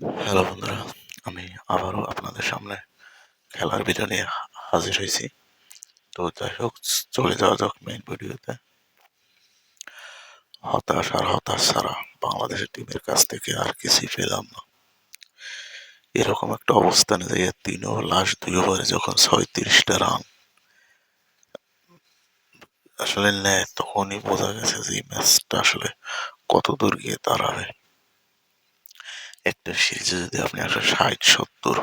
Hello বন্ধুরা, আমি আবারও আপনাদের সামনে খেলার ভিডিও নিয়ে হাজির হয়েছি। তো যাই হোক, চলে যাওয়া যাক মেইন ভিডিওতে। হতাশ আর হতাশ ছাড়া বাংলাদেশের টিমের কাছ থেকে আর কিছুই পেলাম না। এরকম একটা অবস্থানে যে তিন ও লাস্ট দুই ওভারে যখন ছয়ত্রিশটা রান আসলে নেয় তখনই বোঝা গেছে যে এই ম্যাচটা আসলে কত দূর গিয়ে দাঁড়াবে। একটা সিরিজে যদি আপনি একশো ষাট, সত্তর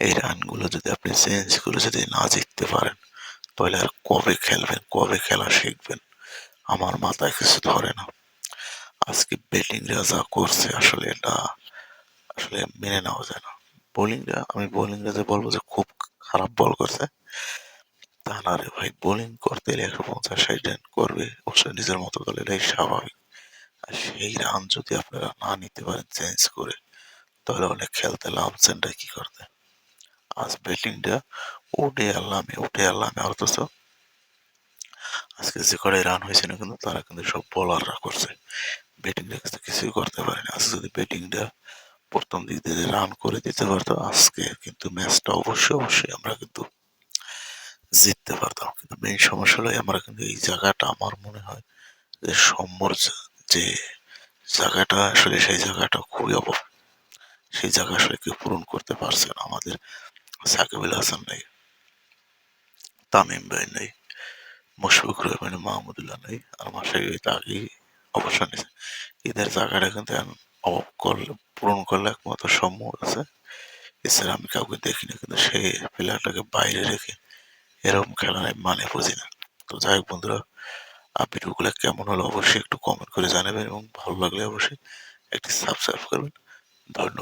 এই রানগুলো যদি আপনি চেঞ্জ করে যদি না জিততে পারেন, তাহলে আর কবে খেলবেন, কবে খেলা শিখবেন? আমার মাথায় কিছু ধরে না। আজকে ব্যাটিংরা যা করছে আসলে এটা, আসলে মেনে নেওয়া যায় না। বোলিংরা আমি বোলিংরা যে বলব যে খুব খারাপ বল করছে, তা না রে ভাই। বোলিং করতে এলে একশো পঞ্চাশ, ষাট রান করবে, অবশ্যই নিজের মতো করলে এটাই স্বাভাবিক। আর সেই রান যদি আপনারা না নিতে পারেন চেঞ্জ করে তাহলে অনেক খেলতে নামছেনটা কি করতে? আজ ব্যাটিংটা উঠে আল্লামে উঠে আল্লামে অথচ আজকে যে কড়ে রান হয়েছে না কিন্তু তারা কিন্তু সব বোলাররা করছে। ব্যাটিংটা কিন্তু কিছুই করতে পারেনি। আজকে যদি ব্যাটিংটা প্রথম দিক দিয়ে রান করে দিতে পারতো, আজকে কিন্তু ম্যাচটা অবশ্যই অবশ্যই আমরা কিন্তু জিততে পারতাম। কিন্তু মেইন সমস্যা হলো, আমরা কিন্তু এই জায়গাটা আমার মনে হয় যে সম্মর যে জায়গাটা, আসলে সেই জায়গাটা খুবই অভাব সেই জায়গা আসলে কেউ পূরণ করতে পারছে না আমাদের সাকিব আল হাসান নেই, তামিম ভাই নেই, মুশফিকুর রহমান, মাহমুদুল্লাহ নেই, আর মাসাই আগেই অবসর নিয়েছে। এদের জায়গাটা কিন্তু অভাব করলে, পূরণ করলে একমাত্র সম্ভব আছে। এছাড়া আমি কাউকে দেখিনি, কিন্তু সেই প্লেয়ারটাকে বাইরে রেখে এরকম খেলা মানে বুঝি না। তো যাই হোক বন্ধুরা ভিডিওগুলো কেমন হলো অবশ্যই একটু কমেন্ট করে জানাবেন এবং ভালো লাগলে অবশ্যই একটি সাবস্ক্রাইব করবেন। ধন্যবাদ।